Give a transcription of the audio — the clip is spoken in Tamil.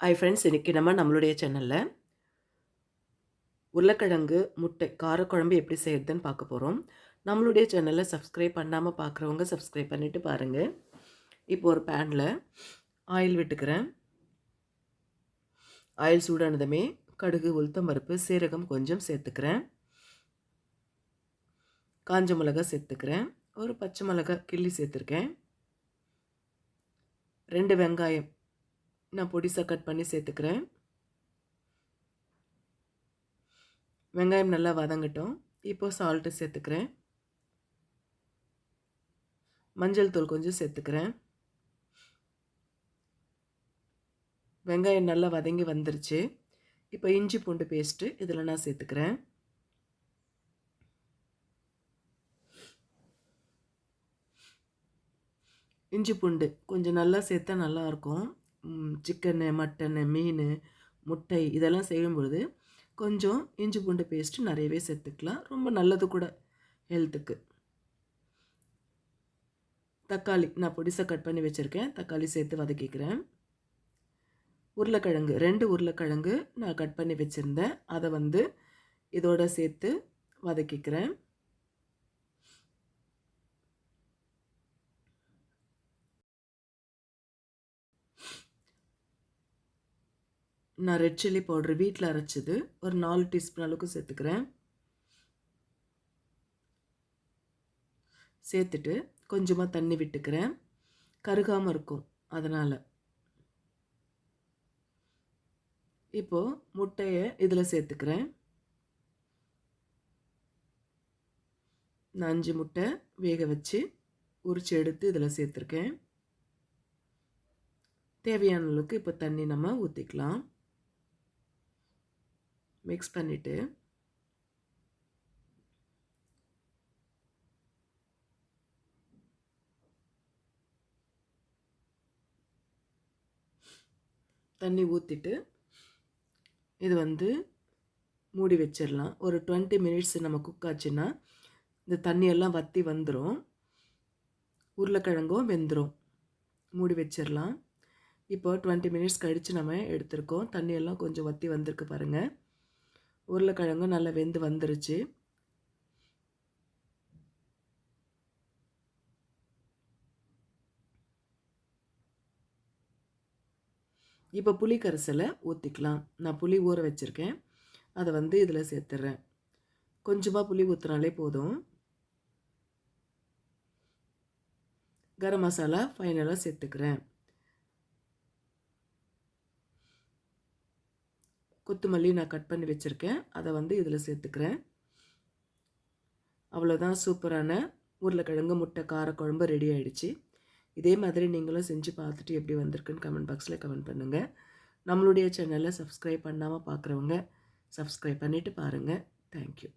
ஹாய் ஃப்ரெண்ட்ஸ் இன்றைக்கி நம்ம நம்மளுடைய சேனலில் உருளைக்கிழங்கு முட்டை காரக்குழம்பு எப்படி செய்கிறதுன்னு பார்க்க போகிறோம் நம்மளுடைய சேனலை சப்ஸ்கிரைப் பண்ணாமல் பார்க்குறவங்க சப்ஸ்கிரைப் பண்ணிவிட்டு பாருங்கள் இப்போ ஒரு பேனில் ஆயில் விட்டுக்கிறேன். ஆயில் சூடானதுமே கடுகு உளுத்தம் பருப்பு சீரகம் கொஞ்சம் சேர்த்துக்கிறேன். காஞ்ச மிளகா சேர்த்துக்கிறேன். ஒரு பச்சை மிளகா கிள்ளி சேர்த்துருக்கேன். ரெண்டு வெங்காயம் நான் பொடிசாக கட் பண்ணி சேர்த்துக்கிறேன். வெங்காயம் நல்லா வதங்கட்டும். இப்போது சால்ட்டு சேர்த்துக்கிறேன். மஞ்சள் தூள் கொஞ்சம் சேர்த்துக்கிறேன். வெங்காயம் நல்லா வதங்கி வந்துருச்சு. இப்போ இஞ்சி பூண்டு பேஸ்ட்டு இதில் நான் சேர்த்துக்கிறேன். இஞ்சி பூண்டு கொஞ்சம் நல்லா சேர்த்தா நல்லாயிருக்கும். சிக்கனு மட்டனு மீன் முட்டை இதெல்லாம் செய்யும் பொழுது கொஞ்சம் இஞ்சி பூண்டு பேஸ்ட்டு நிறையவே சேர்த்துக்கலாம். ரொம்ப நல்லது கூட ஹெல்த்துக்கு தக்காளி நான் பொடிசாக கட் பண்ணி வச்சுருக்கேன். தக்காளி சேர்த்து வதக்கிக்கிறேன். உருளைக்கிழங்கு ரெண்டு உருளைக்கிழங்கு நான் கட் பண்ணி வச்சுருந்தேன். அதை வந்து இதோட சேர்த்து வதக்கிக்கிறேன். நான் ரெட் சில்லி பவுட்ரு வீட்டில் அரைச்சது. ஒரு நாலு டீஸ்பூன் அளவுக்கு சேர்த்துக்கிறேன். சேர்த்துட்டு கொஞ்சமாக தண்ணி விட்டுக்கிறேன். கருகாமல் இருக்கும் அதனால். இப்போது முட்டையை இதில் சேர்த்துக்கிறேன். நான் அஞ்சு முட்டை வேக வச்சு உரிச்சு எடுத்து இதில் சேர்த்துருக்கேன். தேவையான அளவுக்கு இப்போ தண்ணி நம்ம ஊற்றிக்கலாம் மிக்ஸ் பண்ணிவிட்டு தண்ணி ஊற்றிட்டு இது வந்து மூடி வச்சிடலாம். ஒரு டுவெண்ட்டி மினிட்ஸ் நம்ம குக் ஆச்சுன்னா இந்த தண்ணியெல்லாம் வற்றி வந்துடும் உருளைக்கிழங்கும் வெந்துடும் மூடி வச்சிடலாம். இப்போ டுவெண்ட்டி மினிட்ஸ் கழித்து நம்ம எடுத்திருக்கோம். தண்ணியெல்லாம் கொஞ்சம் வற்றி வந்திருக்கு பாருங்கள் உருளைக்கிழங்கும் நல்லா வெந்து வந்துருச்சு. இப்போ புளி கரைசலை ஊற்றிக்கலாம் நான் புளி ஊற வச்சுருக்கேன். அதை வந்து இதில் சேர்த்துட்றேன் கொஞ்சமாக புளி ஊற்றுனாலே போதும். கரம் மசாலா ஃபைனலாக சேர்த்துக்கிறேன். கொத்தமல்லி நான் கட் பண்ணி வச்சுருக்கேன். அதை வந்து இதில் சேர்த்துக்கிறேன். அவ்வளோதான் சூப்பரான உருளைக்கிழங்கு முட்டை காரக்குழம்பு ரெடி ஆகிடுச்சு இதே மாதிரி நீங்களும் செஞ்சு பார்த்துட்டு எப்படி வந்திருக்குன்னு கமெண்ட் பாக்ஸில் கமெண்ட் பண்ணுங்கள் நம்மளுடைய சேனலை சப்ஸ்கிரைப் பண்ணாமல் பார்க்குறவங்க சப்ஸ்கிரைப் பண்ணிவிட்டு பாருங்கள் தேங்க்யூ.